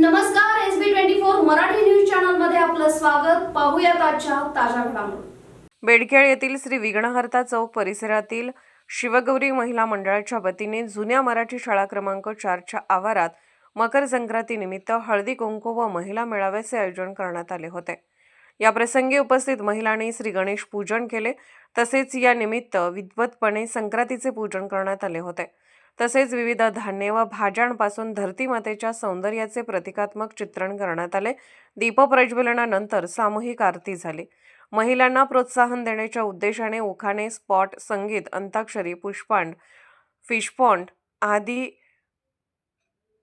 नमस्कार S B twenty four Marathi news चॅनलमध्ये आपलं स्वागत. पाहूया आजच्या ताज्या घडामोडी. बेडखेळ येथील श्री विघ्नहर्ता चौक परिसरातील शिवगौरी महिला मंडळाच्या वतीने जुन्या मराठी शाळा क्रमांक चारच्या आवारात मकर संक्रांतीनिमित्त हळदी कुंकू व महिला मेळाव्याचे आयोजन करण्यात आले होते. या प्रसंगी उपस्थित महिलांनी श्री गणेश पूजन केले. तसेच या निमित्त विद्वतपणे संक्रांतीचे पूजन करण्यात आले होते. तसेच विविध धान्य व भाज्यांपासून धरतीमातेच्या सौंदर्याचे प्रतिकात्मक चित्रण करण्यात आले. दीपप्रज्वलनानंतर सामूहिक आरती झाली. महिलांना प्रोत्साहन देण्याच्या उद्देशाने उखाणे स्पॉट संगीत अंताक्षरी पुष्पांड फिशपॉन्ड आदी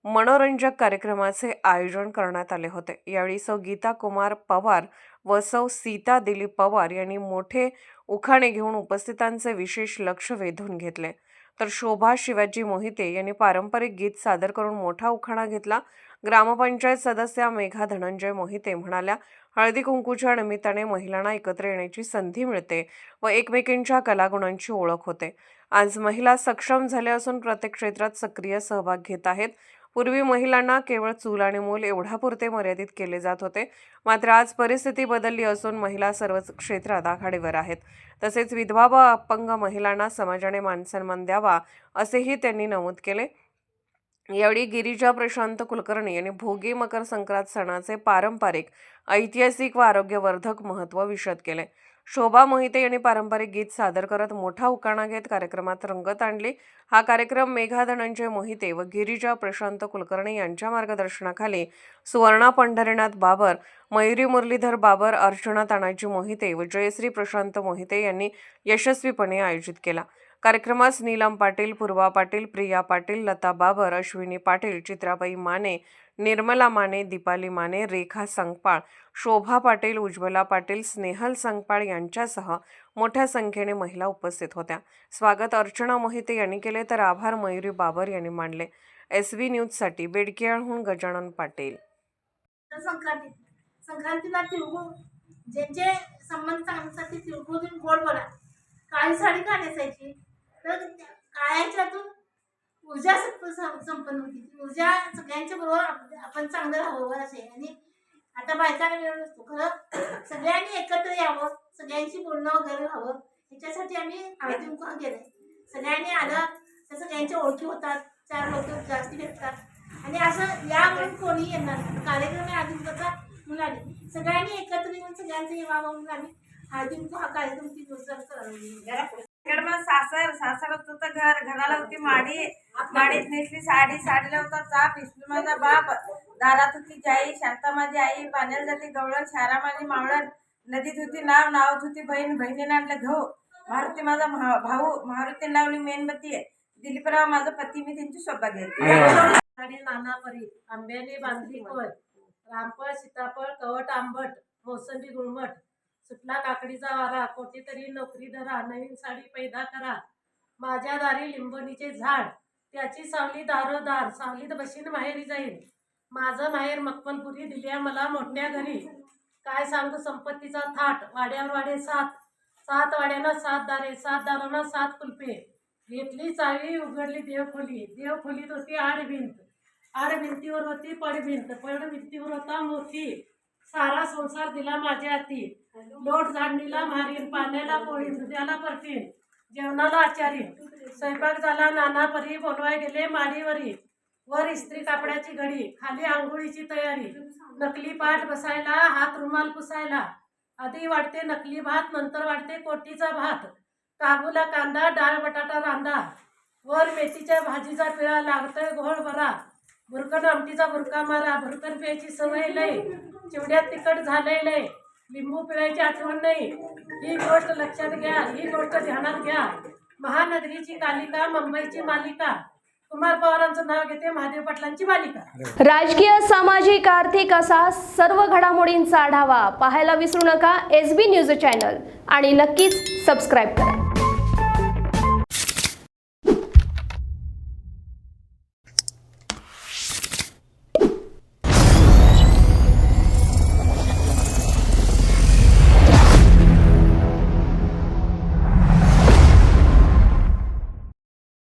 मनोरंजक कार्यक्रमाचे आयोजन करण्यात आले होते. यावेळी सौ गीता कुमार पवार व सौ सीता दिलीप पवार यांनी मोठे उखाणे घेऊन उपस्थितांचे विशेष लक्ष वेधून घेतले. तर शोभा शिवाजी मोहिते यांनी पारंपरिक गीत सादर करून मोठा उखाणा घेतला. ग्रामपंचायत सदस्या मेघा धनंजय मोहिते म्हणाल्या हळदी कुंकूच्या निमित्ताने महिलांना एकत्र येण्याची संधी मिळते व एकमेकींच्या कलागुणांची ओळख होते. आज महिला सक्षम झाल्या असून प्रत्येक क्षेत्रात सक्रिय सहभाग घेत आहेत. पूर्वी महिलांना केवळ चूल आणि मूल एवढ्यापुरते मर्यादित केले जात होते. मात्र आज परिस्थिती बदलली असून महिला सर्वच क्षेत्रात आघाडीवर आहेत. तसेच विधवा व अपंग महिलांना समाजाने मानसन्मान द्यावा असेही त्यांनी नमूद केले. यावेळी गिरिजा प्रशांत कुलकर्णी यांनी भोगी मकर संक्रांत सणाचे पारंपरिक ऐतिहासिक व आरोग्यवर्धक महत्त्व विशद केले. शोभा मोहिते यांनी पारंपरिक गीत सादर करत मोठा उकाणा घेत कार्यक्रमात रंगत आणली. हा कार्यक्रम मेघा धनंजय मोहिते व गिरिजा प्रशांत कुलकर्णी यांच्या मार्गदर्शनाखाली सुवर्णा पंढरीनाथ बाबर मयुरी मुरलीधर बाबर अर्चना तानाजी मोहिते व जयश्री प्रशांत मोहिते यांनी यशस्वीपणे आयोजित केला. कार्यक्रमास नीलम पाटील पूर्वा पाटील प्रिया पाटील लता बाबर अश्विनी पाटील चित्राबाई माने निर्मला माने दीपाली माने रेखा संगपाळ शोभा पाटील उज्ज्वला पाटील स्नेहल संगपाळ यांच्यासह मोठ्या संख्येने महिला उपस्थित होत्या. स्वागत अर्चना मोहिते यांनी केले तर आभार मयुरी बाबर यांनी मानले. एस व्ही न्यूजसाठी बेडकियाळहून गजानन पाटील. संक्रांती संक्रांतीला तिळगुळ. ज्यांचे संबंध चांगल्यासाठी तिळगुळ देऊन गोड बोला काळी साडी का नेसायची? तर काळ्याच्यातून ऊर्जा सं- संपन्न होती. ती ऊर्जा सगळ्यांच्या बरोबर आपण चांगलं राहावं असे. आणि आता बायकांना वेळ नसतो. खरं सगळ्यांनी एकत्र यावं सगळ्यांशी बोलणं वगैरे व्हावं ह्याच्यासाठी आम्ही हळदी कुंकू केलंय. सगळ्यांनी आलं तर सगळ्यांच्या ओळखी होतात चार लोक जास्ती भेटतात. आणि असं या म्हणून कोणी येणार कार्यक्रम या आधी म्हणून आले. सगळ्यांनी एकत्र येऊन सगळ्यांचं हे व्हावं म्हणून आम्ही हळदी मुख हा कार्यक्रम ती दुसरा करावा मग सासर सासरात होतं घर घराला होती माडी. माडीत नेसली साडी साडीला होता चाप विष्णू माझा बाप. दारात होती जाई शांता माझी आई पाण्याला जाते गवळण शारा माझी मावळण. नदीत होती नाव नावात होती बहीण. बहिणीने आणलं गहू. मारुती माझा भाऊ. मारुती लावली मेणबत्ती. दिलीपराव माझा पती. मी त्यांची शोभा घेतली. साडी नाना परी आंब्याने बांधली फळ रामफळ सीताफळ कवट आंबट मोसंबी गुळमट. सुटला काकडीचा वारा कोठेतरी नोकरी धरा नवीन साडी पैदा करा. माझ्या दारी लिंबोणीचे झाड त्याची सावली दारोदार सावलीत बशीन माहेरी जाईल माझं माहेर मक्कलपुरी दिल्या मला मोठ्या घरी. काय सांगू संपत्तीचा थाट वाड्यावर वाडे सात. सात वाड्यानं सात दारे सात दारांना सात कुलपे. घेतली चावी उघडली देवखोली. देवखोलीत होती आड भिंत आड भिंतीवर होती पड भिंत पड भिंतीवर होता मोती. सारा संसार दिला माझ्या हाती. लोट झाडणीला मारीन पाण्याला पोळी दुधाला परतीन जेवणाला आचारी स्वयंपाक झाला नाना परी बोलवाय गेले माडीवरी. वर इस्त्री कापडाची घडी खाली आंघोळीची तयारी. नकली पाठ बसायला हात रुमाल पुसायला. आधी वाटते नकली भात नंतर वाटते कोटीचा भात. काबूला कांदा डाळ बटाटा रांदा वर मेथीच्या भाजीचा पिळा लागतोय घोळ भरा भुरकन आमटीचा भुरका मारा भुरकन प्यायची सवय लई. चिवड्यात तिखट झालेलं आहे लिंबू पिळायची आठवण नाही. ही गोष्ट लक्षात घ्या ही गोष्ट ध्यानात घ्या. महानगरीची कालिका मुंबईची मालिका. कुमार पवारांचं नाव घेते महादेव पाटलांची मालिका. राजकीय सामाजिक आर्थिक असा सर्व घडामोडींचा आढावा पाहायला विसरू नका एस बी न्यूज चॅनल. आणि नक्कीच सबस्क्राईब करा.